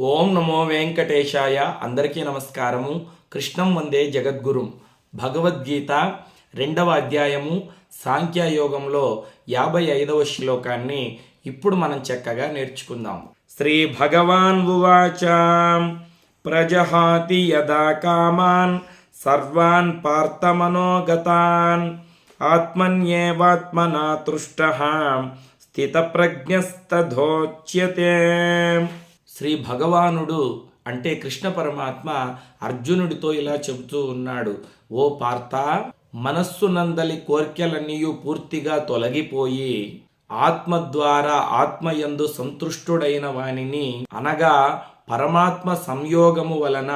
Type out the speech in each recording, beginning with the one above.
ఓం నమో వెంకటేశాయ. అందరికీ నమస్కారము. కృష్ణం వందే జగద్గురు. భగవద్గీత రెండవ అధ్యాయము సాంఖ్యయోగంలో యాభై ఐదవ శ్లోకాన్ని ఇప్పుడు మనం చక్కగా నేర్చుకుందాం. శ్రీ భగవాన్ ఉవాచ. ప్రజహాతి యదా కామాన్ సర్వాన్ పార్థమనోగతాన్ ఆత్మన్యేవాత్మనా తృష్ట స్థితప్రజ్ఞస్తథోచ్యతే. శ్రీ భగవానుడు అంటే కృష్ణ పరమాత్మ అర్జునుడితో ఇలా చెబుతూ ఉన్నాడు. ఓ పార్త మనస్సు నందలి కోర్కెలన్నీ పూర్తిగా తొలగిపోయి ఆత్మ ద్వారా ఆత్మయందు సంతృష్టుడైన వానిని అనగా పరమాత్మ సంయోగము వలన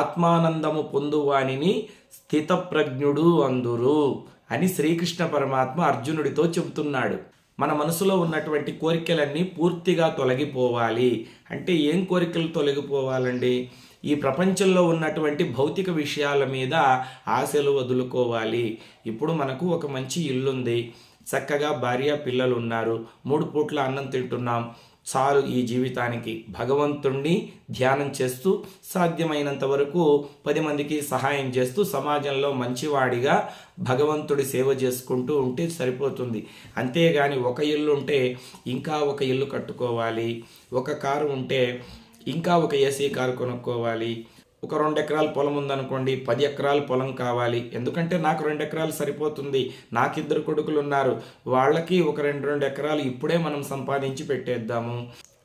ఆత్మానందము పొందువానిని స్థితప్రజ్ఞుడు అందురు అని శ్రీకృష్ణ పరమాత్మ అర్జునుడితో చెబుతున్నాడు. మన మనసులో ఉన్నటువంటి కోరికలన్నీ పూర్తిగా తొలగిపోవాలి. అంటే ఏం కోరికలు తొలగిపోవాలండి? ఈ ప్రపంచంలో ఉన్నటువంటి భౌతిక విషయాల మీద ఆశలు వదులుకోవాలి. ఇప్పుడు మనకు ఒక మంచి ఇల్లుంది. చక్కగా భార్య పిల్లలు ఉన్నారు మూడు పూట్ల అన్నం తింటున్నాం. చాలు ఈ జీవితానికి భగవంతుణ్ణి ధ్యానం చేస్తూ సాధ్యమైనంత వరకు పది మందికి సహాయం చేస్తూ సమాజంలో మంచివాడిగా భగవంతుడి సేవ చేసుకుంటూ ఉంటే సరిపోతుంది. అంతేగాని ఒక ఇల్లు ఉంటే ఇంకా ఒక ఇల్లు కట్టుకోవాలి. ఒక కారు ఉంటే ఇంకా ఒక ఏసీ కారు కొనుక్కోవాలి. ఒక రెండు ఎకరాల పొలం ఉందనుకోండి పది ఎకరాల పొలం కావాలి. ఎందుకంటే నాకు రెండు ఎకరాలు సరిపోతుంది. నాకు ఇద్దరు కొడుకులు ఉన్నారు. వాళ్ళకి ఒక రెండు రెండు ఎకరాలు ఇప్పుడే మనం సంపాదించి పెట్టేద్దాము.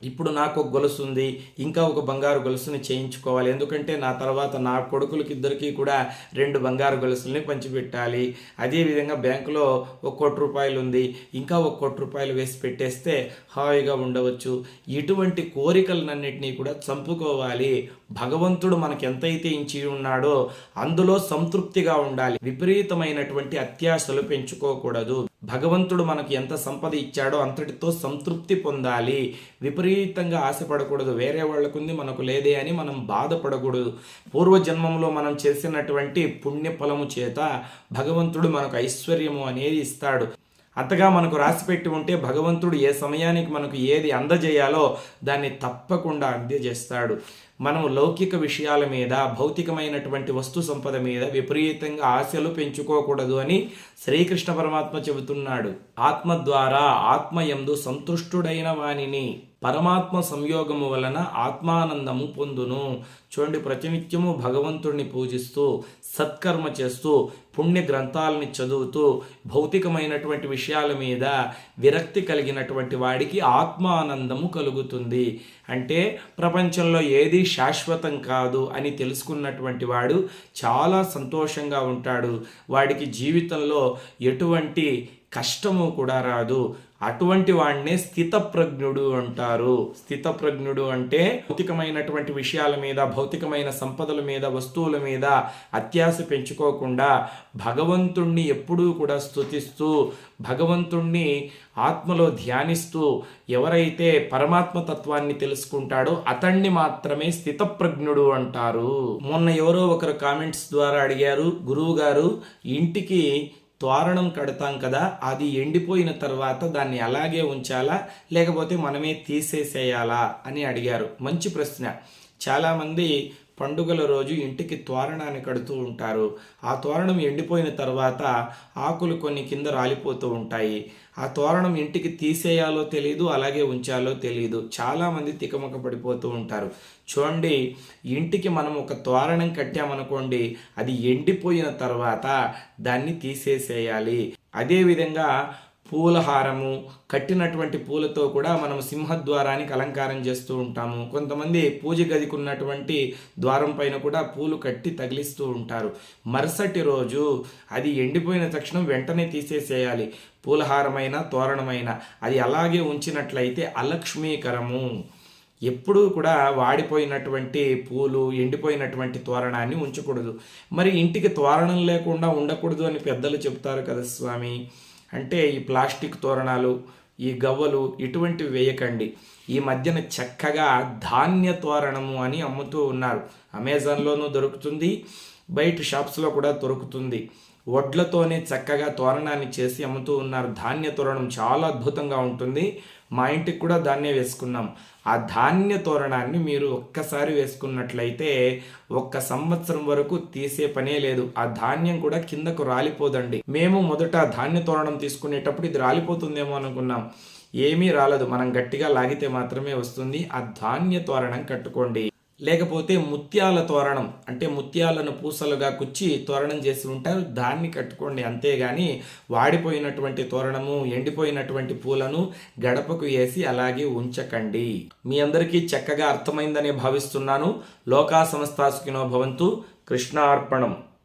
ఇప్పుడు నాకు ఒక గొలుసు ఉంది ఇంకా ఒక బంగారు గొలుసుని చేయించుకోవాలి. ఎందుకంటే నా తర్వాత నా కొడుకులకి ఇద్దరికి కూడా రెండు బంగారు గొలుసుల్ని పంచిపెట్టాలి. అదేవిధంగా బ్యాంకులో ఒక కోటి రూపాయలు ఉంది ఇంకా ఒక కోటి రూపాయలు వేసి పెట్టేస్తే హాయిగా ఉండవచ్చు. ఇటువంటి కోరికలన్నింటినీ కూడా చంపుకోవాలి. భగవంతుడు మనకు ఎంతైతే ఇంచి ఉన్నాడో అందులో సంతృప్తిగా ఉండాలి. విపరీతమైనటువంటి అత్యాశలు పెంచుకోకూడదు. భగవంతుడు మనకు ఎంత సంపద ఇచ్చాడో అంతటితో సంతృప్తి పొందాలి. విపరీతంగా ఆశపడకూడదు. వేరే వాళ్ళకుంది మనకు లేదే అని మనం బాధపడకూడదు. పూర్వజన్మంలో మనం చేసినటువంటి పుణ్యఫలము చేత భగవంతుడు మనకు ఐశ్వర్యము అనేది ఇస్తాడు. అంతగా మనకు రాసిపెట్టి ఉంటే భగవంతుడు ఏ సమయానికి మనకు ఏది అందజేయాలో దాన్ని తప్పకుండా అందజేస్తాడు. మనం లౌకిక విషయాల మీద భౌతికమైనటువంటి వస్తు సంపద మీద విపరీతంగా ఆశలు పెంచుకోకూడదు అని శ్రీకృష్ణ పరమాత్మ చెబుతున్నాడు. ఆత్మ ద్వారా ఆత్మయందు సంతుష్టుడైన వానిని పరమాత్మ సంయోగము వలన ఆత్మానందము పొందును. చూడండి ప్రతినిత్యము భగవంతుడిని పూజిస్తూ సత్కర్మ చేస్తూ పుణ్య గ్రంథాలని చదువుతూ భౌతికమైనటువంటి విషయాల మీద విరక్తి కలిగినటువంటి వాడికి ఆత్మానందము కలుగుతుంది. అంటే ప్రపంచంలో ఏది శాశ్వతం కాదు అని తెలుసుకున్నటువంటి వాడు చాలా సంతోషంగా ఉంటాడు. వాడికి జీవితంలో ఎటువంటి కష్టము కూడా రాదు. అటువంటి వాడినే స్థితప్రజ్ఞుడు అంటారు. స్థితప్రజ్ఞుడు అంటే భౌతికమైనటువంటి విషయాల మీద భౌతికమైన సంపదల మీద వస్తువుల మీద అత్యాశ పెంచుకోకుండా భగవంతుణ్ణి ఎప్పుడూ కూడా స్థుతిస్తూ భగవంతుణ్ణి ఆత్మలో ధ్యానిస్తూ ఎవరైతే పరమాత్మ తత్వాన్ని తెలుసుకుంటాడో అతన్ని మాత్రమే స్థితప్రజ్ఞుడు అంటారు. మొన్న ఎవరో ఒకరు కామెంట్స్ ద్వారా అడిగారు గురువు గారు ఇంటికి తోరణం కడతాం కదా అది ఎండిపోయిన తర్వాత దాన్ని అలాగే ఉంచాలా లేకపోతే మనమే తీసేసేయాలా అని అడిగారు. మంచి ప్రశ్న. చాలామంది పండుగల రోజు ఇంటికి తోరణాన్ని కడుతూ ఉంటారు. ఆ తోరణం ఎండిపోయిన తర్వాత ఆకులు కొన్ని కింద రాలిపోతూ ఉంటాయి. ఆ తోరణం ఇంటికి తీసేయాలో తెలియదు అలాగే ఉంచాలో తెలియదు చాలామంది తికమక పడిపోతూ ఉంటారు. చూడండి ఇంటికి మనం ఒక తోరణం కట్టామనుకోండి అది ఎండిపోయిన తర్వాత దాన్ని తీసేసేయాలి. అదేవిధంగా పూలహారము కట్టినటువంటి పూలతో కూడా మనం సింహద్వారానికి అలంకారం చేస్తూ ఉంటాము. కొంతమంది పూజ గదికి ఉన్నటువంటి ద్వారం పైన కూడా పూలు కట్టి తగిలిస్తూ ఉంటారు. మరుసటి రోజు అది ఎండిపోయిన తక్షణం వెంటనే తీసేసేయాలి. పూలహారమైన తోరణమైన అది అలాగే ఉంచినట్లయితే అలక్ష్మీకరము. ఎప్పుడూ కూడా వాడిపోయినటువంటి పూలు ఎండిపోయినటువంటి తోరణాన్ని ఉంచకూడదు. మరి ఇంటికి తోరణం లేకుండా ఉండకూడదు అని పెద్దలు చెప్తారు కదా స్వామి. అంటే ఈ ప్లాస్టిక్ తోరణాలు ఈ గవ్వలు ఇటువంటివి వేయకండి. ఈ మధ్యన చక్కగా ధాన్య తోరణము అని అమ్ముతూ ఉన్నారు. అమెజాన్లోనూ దొరుకుతుంది బయట షాప్స్లో కూడా దొరుకుతుంది. వడ్లతోనే చక్కగా తోరణాన్ని చేసి అమ్ముతూ ఉన్నారు. ధాన్య తోరణం చాలా అద్భుతంగా ఉంటుంది. మా ఇంటికి కూడా దాన్నే వేసుకున్నాం. ఆ ధాన్య తోరణాన్ని మీరు ఒక్కసారి వేసుకున్నట్లయితే ఒక్క సంవత్సరం వరకు తీసే పనే లేదు. ఆ ధాన్యం కూడా కిందకు రాలిపోదండి. మేము మొదట ధాన్య తోరణం తీసుకునేటప్పుడు ఇది రాలిపోతుందేమో అనుకున్నాం. ఏమీ రాలదు. మనం గట్టిగా లాగితే మాత్రమే వస్తుంది. ఆ ధాన్య తోరణం కట్టుకోండి. లేకపోతే ముత్యాల తోరణం అంటే ముత్యాలను పూసలుగా కుచ్చి తోరణం చేసి ఉంటారు. దాన్ని కట్టుకోండి అంతేగాని వాడిపోయినటువంటి తోరణము ఎండిపోయినటువంటి పూలను గడపకు వేసి అలాగే ఉంచకండి. మీ అందరికీ చక్కగా అర్థమైందని భావిస్తున్నాను. లోకా సంస్థాసుకినో భవంతు కృష్ణార్పణం.